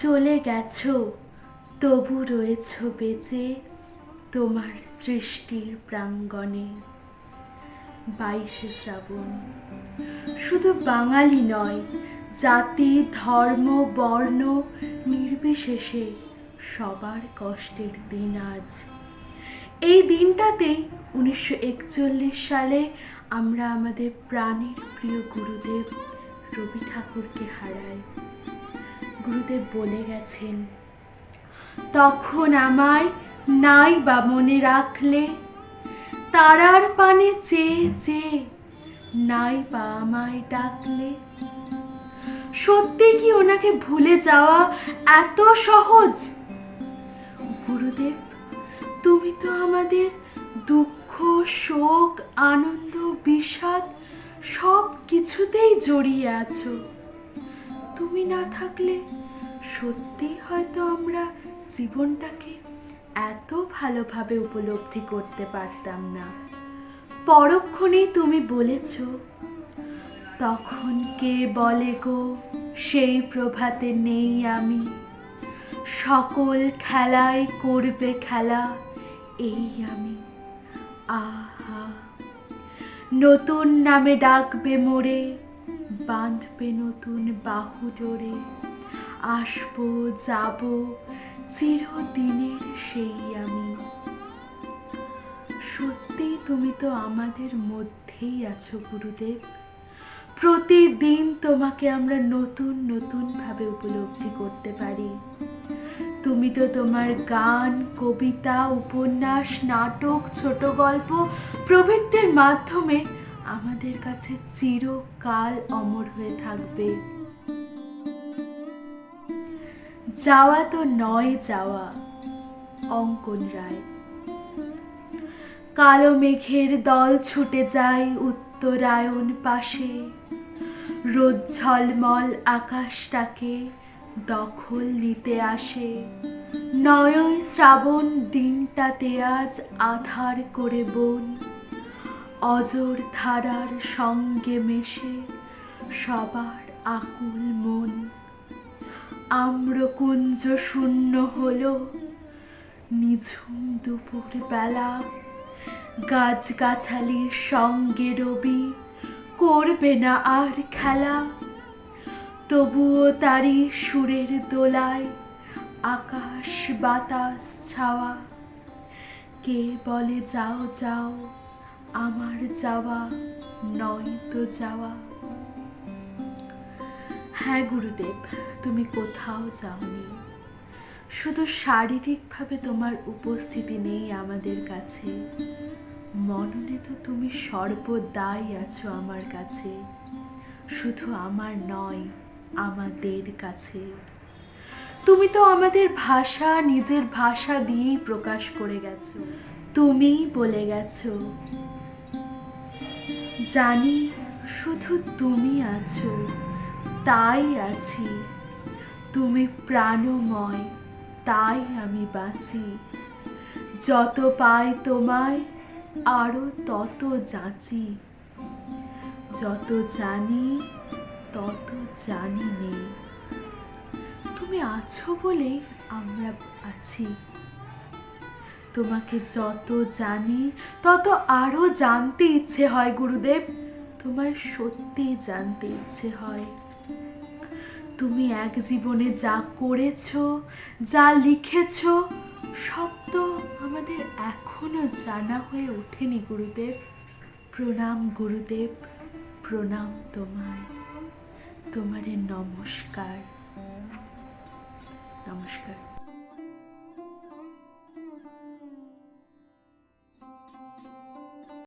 চলে গেছ, তবু রয়েছ বেঁচে তোমার সৃষ্টির প্রাঙ্গণে। বাইশে শ্রাবণ, শুধু বাঙালি নয়, জাতি, ধর্ম, বর্ণ, নির্বিশেষে সবার কষ্টের দিন আজ। এই দিনটাতেই উনিশশো একচল্লিশ সালে আমরা আমাদের প্রাণের প্রিয় গুরুদেব রবি ঠাকুরকে হারাই। গুরুদেব বলে গেছেন, তখন আমায় নাই বা মনে রাখলে, তারার পানে চেয়ে চেয়ে নাই বা আমায় ডাকলে। সত্যি কি ওনাকে ভুলে যাওয়া এত সহজ? গুরুদেব, তুমি তো আমাদের দুঃখ, শোক, আনন্দ, বিষাদ সব কিছুতেই জড়িয়ে আছো। তুমি না থাকলে সত্যি হয়তো আমরা জীবনটাকে এত ভালোভাবে উপলব্ধি করতে পারতাম না। পরক্ষণেই তুমি বলেছ, তখন কে বলে গো, সেই প্রভাতে নেই আমি। সকল খেলায় করবে খেলা, এই আমি। আহা, নতুন নামে ডাকবে মোরে বাঁধবে নতুন বাহু জোরে। আসব, যাব, চিরদিনের সেই আমি। সত্যি তুমি তো আমাদের মধ্যেই আছো, গুরুদেব। প্রতিদিন তোমাকে আমরা নতুন নতুন ভাবে উপলব্ধি করতে পারি। তুমি তো তোমার গান, কবিতা, উপন্যাস, নাটক, ছোট গল্প প্রভৃতির মাধ্যমে আমাদের কাছে চিরকাল অমর হয়ে থাকবে। যাওয়া তো নয় যাওয়া, অঙ্কন রায়। কালো মেঘের দল ছুটে যায় উত্তরায়ণ পাশে। রোদ ঝলমল আকাশটাকে দখল নিতে আসে। নয়ই শ্রাবণ দিনটাতে আজ আধার করে বন। অজর ধারার সঙ্গে মেশে সবার আকুল মন। আম্রকুঞ্জ শূন্য হল নিঝুম দুপুর বেলা। গাছগাছালির সঙ্গে রবি করবে না আর খেলা। তবুও তারি সুরের দোলায় আকাশ বাতাস ছাওয়া। কে বলে যাও যাও আমার যাওয়া নয় তো যাওয়া। হ্যাঁ গুরুদেব, তুমি কোথাও যাওনি। শুধু শারীরিকভাবে তোমার উপস্থিতি নেই আমাদের কাছে। মননে তো তুমি সর্বদাই আছো আমার কাছে। শুধু আমার নয়, আমাদের কাছে। তুমি তো আমাদের ভাষা, নিজের ভাষা দিয়েই প্রকাশ করে গেছো। তুমিই বলে গেছো। জানি শুধু তুমি আছো, তাই আছি। তুমি প্রাণময়, তাই আমি বাঁচি। যত পাই তোমায়, আরও তত যাচি। যত জানি, তত জানি নেই। তুমি আছো বলেই আমরা আছি। তোমাকে যত জানি, তত আরও জানতে ইচ্ছে হয়, গুরুদেব। তোমার সত্যি জানতে ইচ্ছে হয়। তুমি এক জীবনে যা করেছ, যা লিখেছ, সব তো আমাদের এখনও জানা হয়ে ওঠেনি, গুরুদেব। প্রণাম গুরুদেব। প্রণাম তোমায়। তোমারে নমস্কার।